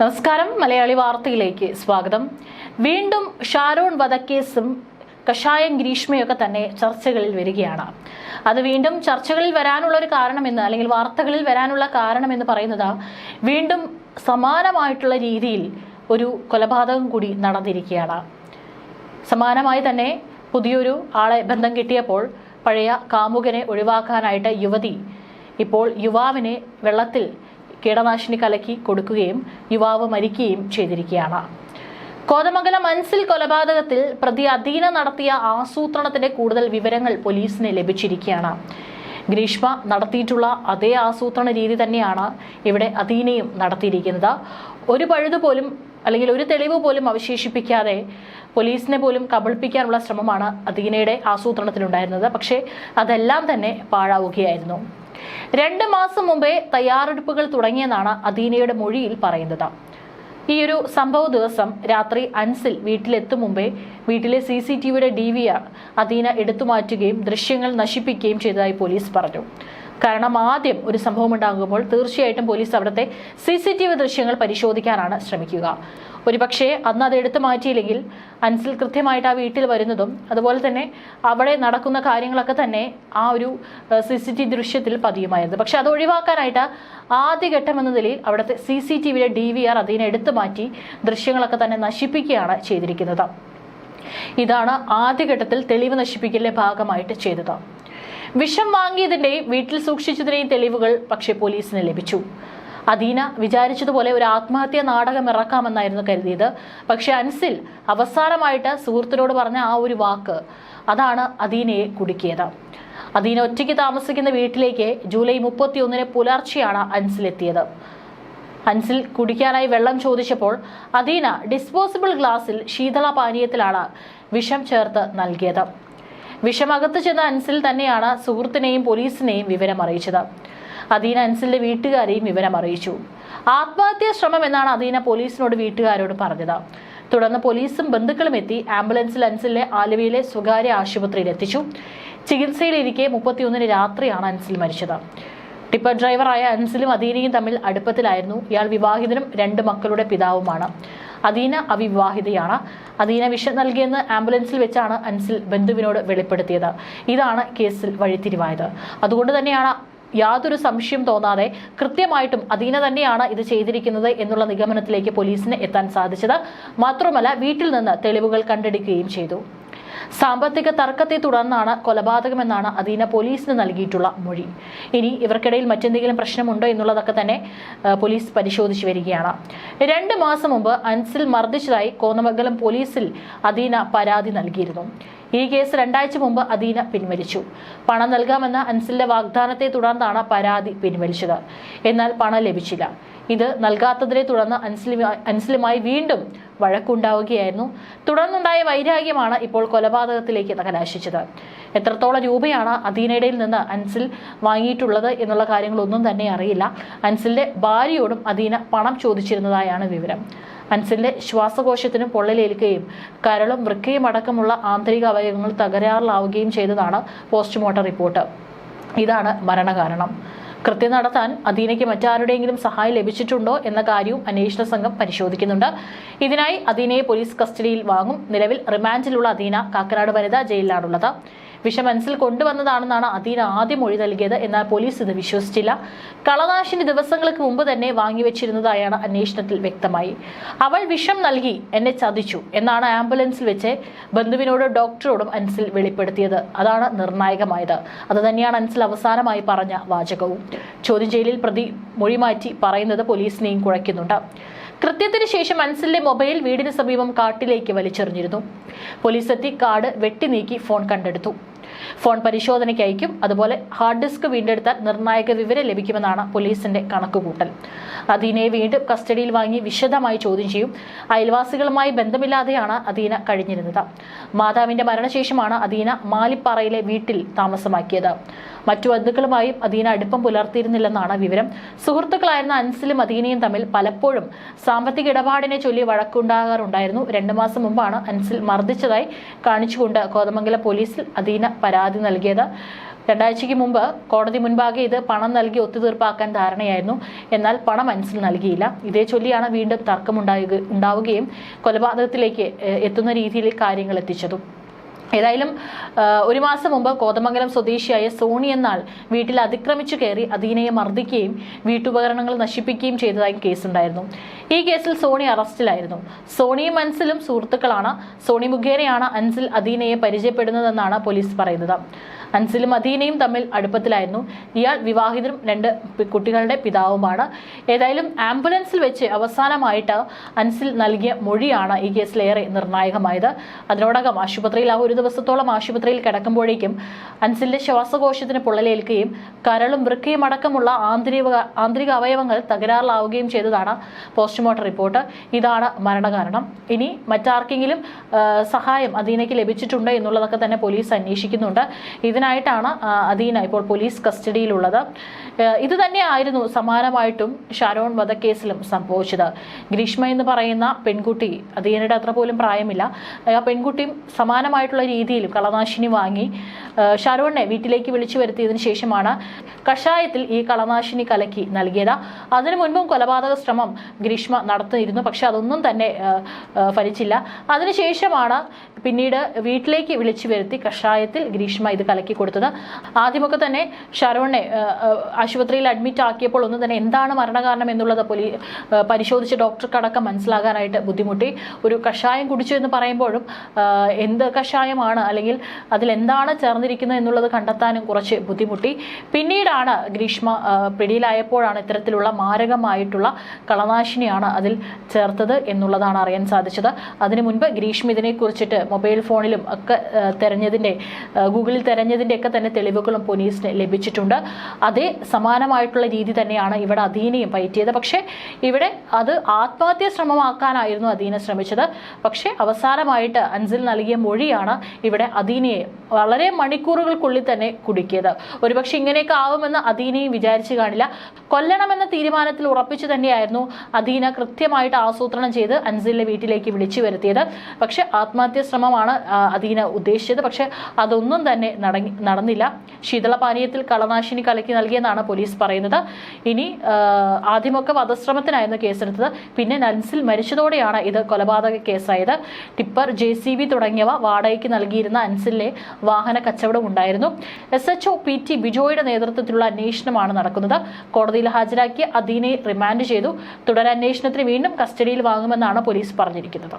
നമസ്കാരം. മലയാളി വാർത്തയിലേക്ക് സ്വാഗതം. വീണ്ടും ഷാരോൺ വധക്കേസും കഷായം ഗ്രീഷ്മയൊക്കെ തന്നെ ചർച്ചകളിൽ വരികയാണ്. അത് വീണ്ടും ചർച്ചകളിൽ വരാനുള്ള ഒരു കാരണമെന്ന് അല്ലെങ്കിൽ വാർത്തകളിൽ വരാനുള്ള കാരണമെന്ന് പറയുന്നത് വീണ്ടും സമാനമായിട്ടുള്ള രീതിയിൽ ഒരു കൊലപാതകം കൂടി നടന്നിരിക്കുകയാണ്. സമാനമായി തന്നെ പുതിയൊരു ആളെ ബന്ധം കിട്ടിയപ്പോൾ പഴയ കാമുകനെ ഒഴിവാക്കാനായിട്ട് യുവതി ഇപ്പോൾ യുവാവിനെ വെള്ളത്തിൽ കീടനാശിനി കലക്കി കൊടുക്കുകയും യുവാവ് മരിക്കുകയും ചെയ്തിരിക്കുകയാണ്. കോതമംഗലം മൻസിൽ കൊലപാതകത്തിൽ പ്രതി അധീന നടത്തിയ ആസൂത്രണത്തിന്റെ കൂടുതൽ വിവരങ്ങൾ പോലീസിന് ലഭിച്ചിരിക്കുകയാണ്. ഗ്രീഷ്മ നടത്തിയിട്ടുള്ള അതേ ആസൂത്രണ രീതി തന്നെയാണ് ഇവിടെ അധീനയും നടത്തിയിരിക്കുന്നത്. ഒരു പഴുത് പോലും അല്ലെങ്കിൽ ഒരു തെളിവ് പോലും അവശേഷിപ്പിക്കാതെ പോലീസിനെ പോലും കബളിപ്പിക്കാനുള്ള ശ്രമമാണ് അധീനയുടെ ആസൂത്രണത്തിലുണ്ടായിരുന്നത്. പക്ഷേ അതെല്ലാം തന്നെ പാഴാവുകയായിരുന്നു. രണ്ട് മാസം മുമ്പേ തയ്യാറെടുപ്പുകൾ തുടങ്ങിയെന്നാണ് അദീനയുടെ മൊഴിയിൽ പറയുന്നത്. ഈ ഒരു സംഭവ ദിവസം രാത്രി അൻസിൽ വീട്ടിലെത്തും മുമ്പേ വീട്ടിലെ സി സി ടി വിയുടെ ഡി വി ആർ അദീന എടുത്തു മാറ്റുകയും ദൃശ്യങ്ങൾ നശിപ്പിക്കുകയും ചെയ്തതായി പോലീസ് പറഞ്ഞു. കാരണം ആദ്യം ഒരു സംഭവം ഉണ്ടാകുമ്പോൾ തീർച്ചയായിട്ടും പോലീസ് അവിടുത്തെ സി സി ടി വി ദൃശ്യങ്ങൾ പരിശോധിക്കാനാണ് ശ്രമിക്കുക. ഒരുപക്ഷെ അന്ന് അത് എടുത്തു മാറ്റിയില്ലെങ്കിൽ അൻസിൽ കൃത്യമായിട്ട് ആ വീട്ടിൽ വരുന്നതും അതുപോലെ തന്നെ അവിടെ നടക്കുന്ന കാര്യങ്ങളൊക്കെ തന്നെ ആ ഒരു സി സി ടി ദൃശ്യത്തിൽ പതിയുമായിരുന്നു. പക്ഷെ അത് ഒഴിവാക്കാനായിട്ട് ആദ്യഘട്ടം എന്ന നിലയിൽ അവിടുത്തെ സി സി ടി വിയുടെ ഡി വി ആർ അതിനെ എടുത്തു മാറ്റി ദൃശ്യങ്ങളൊക്കെ തന്നെ നശിപ്പിക്കുകയാണ് ചെയ്തിരിക്കുന്നത്. ഇതാണ് ആദ്യഘട്ടത്തിൽ തെളിവ് നശിപ്പിക്കലിന്റെ ഭാഗമായിട്ട് ചെയ്തത്. വിഷം വാങ്ങിയതിന്റെയും വീട്ടിൽ സൂക്ഷിച്ചതിന്റെയും തെളിവുകൾ പക്ഷേ പോലീസിന് ലഭിച്ചു. അദീന വിചാരിച്ചതുപോലെ ഒരു ആത്മഹത്യാ നാടകം ഇറക്കാമെന്നായിരുന്നു കരുതിയത്. പക്ഷേ അൻസിൽ അവസാനമായിട്ട് സുഹൃത്തിനോട് പറഞ്ഞ ആ ഒരു വാക്ക് അതാണ് അദീനയെ കുടുക്കിയത്. അദീന ഒറ്റയ്ക്ക് താമസിക്കുന്ന വീട്ടിലേക്ക് ജൂലൈ മുപ്പത്തിയൊന്നിന് പുലർച്ചെയാണ് അൻസിൽ എത്തിയത് അൻസിൽ കുടിക്കാനായി വെള്ളം ചോദിച്ചപ്പോൾ അദീന ഡിസ്പോസിബിൾ ഗ്ലാസിൽ ശീതള പാനീയത്തിലാണ് വിഷം ചേർത്ത് നൽകിയത്. വിഷമകത്ത് ചെന്ന അൻസിൽ തന്നെയാണ് സുഹൃത്തിനെയും പോലീസിനെയും വിവരം അറിയിച്ചത് അദീന അൻസിലിന്റെ വീട്ടുകാരെയും വിവരം അറിയിച്ചു ആത്മഹത്യാ ശ്രമം എന്നാണ് അദീന പോലീസിനോട് വീട്ടുകാരോട് പറഞ്ഞത്. തുടർന്ന് പോലീസും ബന്ധുക്കളും എത്തി ആംബുലൻസിൽ അൻസിലിനെ ആലുവയിലെ സ്വകാര്യ ആശുപത്രിയിൽ എത്തിച്ചു. ചികിത്സയിലിരിക്കെ മുപ്പത്തിയൊന്നിന് രാത്രിയാണ് അൻസിൽ മരിച്ചത്. ടിപ്പർ ഡ്രൈവറായ അൻസിലും അദീനയും തമ്മിൽ അടുപ്പത്തിലായിരുന്നു. ഇയാൾ വിവാഹിതനും രണ്ട് മക്കളുടെ പിതാവുമാണ്. അദീന അവിവാഹിതയാണ്. അദീന വിഷം നൽകിയെന്ന് ആംബുലൻസിൽ വെച്ചാണ് അൻസിൽ ബന്ധുവിനോട് വെളിപ്പെടുത്തിയത്. ഇതാണ് കേസിൽ വഴിത്തിരിവായത്. അതുകൊണ്ട് തന്നെയാണ് യാതൊരു സംശയം തോന്നാതെ കൃത്യമായിട്ടും അദീന തന്നെയാണ് ഇത് ചെയ്തിരിക്കുന്നത് എന്നുള്ള നിഗമനത്തിലേക്ക് പോലീസിന് എത്താൻ സാധിച്ചത്. മാത്രമല്ല വീട്ടിൽ നിന്ന് തെളിവുകൾ കണ്ടെടുക്കുകയും ചെയ്തു. സാമ്പത്തിക തർക്കത്തെ തുടർന്നാണ് കൊലപാതകമെന്നാണ് അദീന പോലീസിന് നൽകിയിട്ടുള്ള മൊഴി. ഇനി ഇവർക്കിടയിൽ മറ്റെന്തെങ്കിലും പ്രശ്നമുണ്ടോ എന്നുള്ളതൊക്കെ തന്നെ പോലീസ് പരിശോധിച്ചു വരികയാണ്. രണ്ട് മാസം മുമ്പ് അൻസിൽ മർദ്ദിച്ചതായി കോന്നമംഗലം പോലീസിൽ അദീന പരാതി നൽകിയിരുന്നു. ഈ കേസ് രണ്ടാഴ്ച മുമ്പ് അദീന പിൻവലിച്ചു. പണം നൽകാമെന്ന അൻസിലിന്റെ വാഗ്ദാനത്തെ തുടർന്നാണ് പരാതി പിൻവലിച്ചത്. എന്നാൽ പണം ലഭിച്ചില്ല. ഇത് നൽകാത്തതിനെ തുടർന്ന് അൻസിലുമായി വീണ്ടും വഴക്കുണ്ടാവുകയായിരുന്നു. തുടർന്നുണ്ടായ വൈരാഗ്യമാണ് ഇപ്പോൾ കൊലപാതകത്തിലേക്ക് കലാശിച്ചത് എത്രത്തോളം രൂപയാണ് അദീനയുടെ നിന്ന് അൻസിൽ വാങ്ങിയിട്ടുള്ളത് എന്നുള്ള കാര്യങ്ങളൊന്നും തന്നെ അറിയില്ല. അൻസിലിന്റെ ഭാര്യയോടും അദീന പണം ചോദിച്ചിരുന്നതായാണ് വിവരം. അൻസിലിന്റെ ശ്വാസകോശത്തിന് പൊള്ളലേൽക്കുകയും കരളും വൃക്കയും അടക്കമുള്ള ആന്തരിക അവയവങ്ങൾ തകരാറിലാവുകയും ചെയ്തതാണ് പോസ്റ്റ്മോർട്ടം റിപ്പോർട്ട്. ഇതാണ് മരണകാരണം. കൃത്യം നടത്താൻ അദീനയ്ക്ക് മറ്റാരുടെയെങ്കിലും സഹായം ലഭിച്ചിട്ടുണ്ടോ എന്ന കാര്യവും അന്വേഷണ സംഘം പരിശോധിക്കുന്നുണ്ട്. ഇതിനായി അദീനയെ പോലീസ് കസ്റ്റഡിയിൽ വാങ്ങും. നിലവിൽ റിമാൻഡിലുള്ള അദീന കാക്കനാട് വനിതാ ജയിലിലാണുള്ളത്. വിഷം മനസ്സിൽ കൊണ്ടുവന്നതാണെന്നാണ് അദീന ആദ്യം മൊഴി നൽകിയത്. എന്നാൽ പോലീസ് ഇത് വിശ്വസിച്ചില്ല. കളനാശിനി ദിവസങ്ങൾക്ക് മുമ്പ് തന്നെ വാങ്ങിവെച്ചിരുന്നതായാണ് അന്വേഷണത്തിൽ വ്യക്തമായി. അവൾ വിഷം നൽകി എന്നെ ചതിച്ചു എന്നാണ് ആംബുലൻസിൽ വെച്ച് ബന്ധുവിനോടും ഡോക്ടറോടും അൻസിൽ വെളിപ്പെടുത്തിയത്. അതാണ് നിർണായകമായത്. അത് തന്നെയാണ് അൻസിൽ അവസാനമായി പറഞ്ഞ വാചകവും. ചോദ്യം ചെയ്യലിൽ പ്രതി മൊഴി മാറ്റി പറയുന്നത് പോലീസിനെയും കുഴയ്ക്കുന്നുണ്ട്. കൃത്യത്തിന് ശേഷം അൻസലിന്റെ മൊബൈൽ വീടിന് സമീപം കാട്ടിലേക്ക് വലിച്ചെറിഞ്ഞിരുന്നു. പോലീസ് എത്തി കാർഡ് വെട്ടി നീക്കി ഫോൺ കണ്ടെടുത്തു. ഫോൺ പരിശോധനയ്ക്ക് അയക്കും അതുപോലെ ഹാർഡ് ഡിസ്ക് വീണ്ടെടുത്താൽ നിർണായക വിവരം ലഭിക്കുമെന്നാണ് പോലീസിന്റെ കണക്കുകൂട്ടൽ. അദീനയെ വീണ്ടും കസ്റ്റഡിയിൽ വാങ്ങി വിശദമായി ചോദ്യം ചെയ്യും. അയൽവാസികളുമായി ബന്ധമില്ലാതെയാണ് അദീന കഴിഞ്ഞിരുന്നത്. മാതാവിന്റെ മരണശേഷമാണ് അദീന മാലിപ്പാറയിലെ വീട്ടിൽ താമസമാക്കിയത്. മറ്റു ബന്ധുക്കളുമായും അദീന അടുപ്പം പുലർത്തിയിരുന്നില്ലെന്നാണ് വിവരം. സുഹൃത്തുക്കളായിരുന്ന അൻസിലും അദീനയും തമ്മിൽ പലപ്പോഴും സാമ്പത്തിക ഇടപാടിനെ ചൊല്ലി വഴക്കുണ്ടാകാറുണ്ടായിരുന്നു. രണ്ടു മാസം മുമ്പാണ് അൻസിൽ മർദ്ദിച്ചതായി കാണിച്ചുകൊണ്ട് കോതമംഗലം പോലീസിൽ അദീന പരാതി നൽകിയത്. രണ്ടാഴ്ചയ്ക്ക് മുമ്പ് കോടതി മുൻപാകെ ഇത് പണം നൽകി ഒത്തുതീർപ്പാക്കാൻ ധാരണയായിരുന്നു. എന്നാൽ പണം അൻസിൽ നൽകിയില്ല. ഇതേ ചൊല്ലിയാണ് വീണ്ടും തർക്കമുണ്ടാകുക ഉണ്ടാവുകയും കൊലപാതകത്തിലേക്ക് എത്തുന്ന രീതിയിൽ കാര്യങ്ങൾ എത്തിച്ചതും. ഏതായാലും ഒരു മാസം മുമ്പ് കോതമംഗലം സ്വദേശിയായ സോണി എന്നാൾ വീട്ടിൽ അതിക്രമിച്ചു കയറി അദീനയെ മർദ്ദിക്കുകയും വീട്ടുപകരണങ്ങൾ നശിപ്പിക്കുകയും ചെയ്തതായി കേസുണ്ടായിരുന്നു. ഈ കേസിൽ സോണി അറസ്റ്റിലായിരുന്നു. സോണിയും അൻസിലും സുഹൃത്തുക്കളാണ്. സോണി മുഖേനയാണ് അൻസിൽ അദീനയെ പരിചയപ്പെടുന്നതെന്നാണ് പോലീസ് പറയുന്നത്. അൻസിലും അദീനയും തമ്മിൽ അടുപ്പത്തിലായിരുന്നു. ഇയാൾ വിവാഹിതരും രണ്ട് കുട്ടികളുടെ പിതാവുമാണ്. ഏതായാലും ആംബുലൻസിൽ വെച്ച് അവസാനമായിട്ട് അൻസിൽ നൽകിയ മൊഴിയാണ് ഈ കേസിലേറെ നിർണായകമായത്. അതിനോടകം ആശുപത്രിയിൽ ആ ഒരു ദിവസത്തോളം ആശുപത്രിയിൽ കിടക്കുമ്പോഴേക്കും അൻസിലിന്റെ ശ്വാസകോശത്തിന് പൊള്ളലേൽക്കുകയും കരളും വൃക്കയും അടക്കമുള്ള ആന്തരിക ആന്തരിക അവയവങ്ങൾ തകരാറിലാവുകയും ചെയ്തതാണ് പോസ്റ്റ്മോർട്ടം റിപ്പോർട്ട്. ഇതാണ് മരണകാരണം. ഇനി മറ്റാർക്കെങ്കിലും സഹായം അദീനയ്ക്ക് ലഭിച്ചിട്ടുണ്ട് എന്നുള്ളതൊക്കെ തന്നെ പോലീസ് അന്വേഷിക്കുന്നുണ്ട്. ഇതിനായിട്ടാണ് ആ, അദീന ഇപ്പോൾ പോലീസ് കസ്റ്റഡിയിലുള്ളത്. ഇത് തന്നെയായിരുന്നു സമാനമായിട്ടും ഷാരോൺ വധക്കേസിലും സംഭവിച്ചത്. ഗ്രീഷ്മ എന്ന് പറയുന്ന പെൺകുട്ടി അദീനയുടെ അത്ര പോലും പ്രായമില്ല. ആ പെൺകുട്ടിയും സമാനമായിട്ടുള്ള രീതിയിൽ കളനാശിനി വാങ്ങി ഷാരോണിനെ വീട്ടിലേക്ക് വിളിച്ചു വരുത്തിയതിന് ശേഷമാണ് കഷായത്തിൽ ഈ കളനാശിനി കലക്കി നൽകിയത്. അതിനു മുൻപും കൊലപാതക ശ്രമം ഗ്രീഷ്മ നടത്തിയിരുന്നു പക്ഷെ അതൊന്നും തന്നെ ഫലിച്ചില്ല. അതിനുശേഷമാണ് പിന്നീട് വീട്ടിലേക്ക് വിളിച്ചു വരുത്തി കഷായത്തിൽ ഗ്രീഷ്മ ഇത് കലക്കി കൊടുത്തത്. ആദ്യമൊക്കെ തന്നെ ശരവണ്ണെ ആശുപത്രിയിൽ അഡ്മിറ്റ് ആക്കിയപ്പോൾ ഒന്ന് തന്നെ എന്താണ് മരണകാരണം എന്നുള്ളത് പോലീ പരിശോധിച്ച് ഡോക്ടർക്കടക്കം മനസ്സിലാകാനായിട്ട് ബുദ്ധിമുട്ടി. ഒരു കഷായം കുടിച്ചു എന്ന് പറയുമ്പോഴും എന്ത് കഷായമാണ് അല്ലെങ്കിൽ അതിൽ എന്താണ് ചേർന്നിരിക്കുന്നത് എന്നുള്ളത് കണ്ടെത്താനും കുറച്ച് ബുദ്ധിമുട്ടി. പിന്നീടാണ് ഗ്രീഷ്മ പിടിയിലായപ്പോഴാണ് ഇത്തരത്തിലുള്ള മാരകമായിട്ടുള്ള കളനാശിനിയാണ് അതിൽ ചേർത്തത് എന്നുള്ളതാണ് അറിയാൻ സാധിച്ചത്. അതിനു മുൻപ് ഗ്രീഷ്മ ഇതിനെക്കുറിച്ചിട്ട് മൊബൈൽ ഫോണിലും ഒക്കെ തെരഞ്ഞതിന്റെ ഗൂഗിളിൽ തെരഞ്ഞതിന്റെ ഒക്കെ തന്നെ തെളിവുകളും പോലീസിന് ലഭിച്ചിട്ടുണ്ട്. അതേ സമാനമായിട്ടുള്ള രീതി തന്നെയാണ് ഇവിടെ അധീനയും പയറ്റിയത് പക്ഷേ ഇവിടെ അത് ആത്മഹത്യ ശ്രമമാക്കാനായിരുന്നു അധീന ശ്രമിച്ചത്. പക്ഷേ അവസാനമായിട്ട് അൻസിൽ നൽകിയ മൊഴിയാണ് ഇവിടെ അധീനയെ വളരെ മണിക്കൂറുകൾക്കുള്ളിൽ തന്നെ കുടുക്കിയത്. ഒരുപക്ഷെ ഇങ്ങനെയൊക്കെ ആവുമെന്ന് അധീനയും വിചാരിച്ചു കാണില്ല. കൊല്ലണമെന്ന തീരുമാനത്തിൽ ഉറപ്പിച്ചു തന്നെയായിരുന്നു അധീന കൃത്യമായിട്ട് ആസൂത്രണം ചെയ്ത് അൻസിലിനെ വീട്ടിലേക്ക് വിളിച്ചു വരുത്തിയത്. പക്ഷേ ആത്മഹത്യ ശ്രമമാണ് അധീന ഉദ്ദേശിച്ചത്. പക്ഷെ അതൊന്നും തന്നെ നടന്നില്ല. ശീതളപാനീയത്തിൽ കളനാശിനി കലക്കി നൽകിയെന്നാണ് പോലീസ് പറയുന്നത്. ഇനി ആദ്യമൊക്കെ വധശ്രമത്തിനായിരുന്നു കേസെടുത്തത്. പിന്നെ നൻസിൽ മരിച്ചതോടെയാണ് ഇത് കൊലപാതക കേസായത്. ടിപ്പർ ജെ സി ബി തുടങ്ങിയവ വാടകയ്ക്ക് നൽകിയിരുന്ന അൻസിലെ വാഹന കച്ചവടം ഉണ്ടായിരുന്നു. S H O P T ബിജോയുടെ നേതൃത്വത്തിലുള്ള അന്വേഷണമാണ് നടക്കുന്നത്. കോടതിയിൽ ഹാജരാക്കി അദീനെ റിമാൻഡ് ചെയ്തു. തുടരന്വേഷണത്തിന് വീണ്ടും കസ്റ്റഡിയിൽ വാങ്ങുമെന്നാണ് പോലീസ് പറഞ്ഞിരിക്കുന്നത്.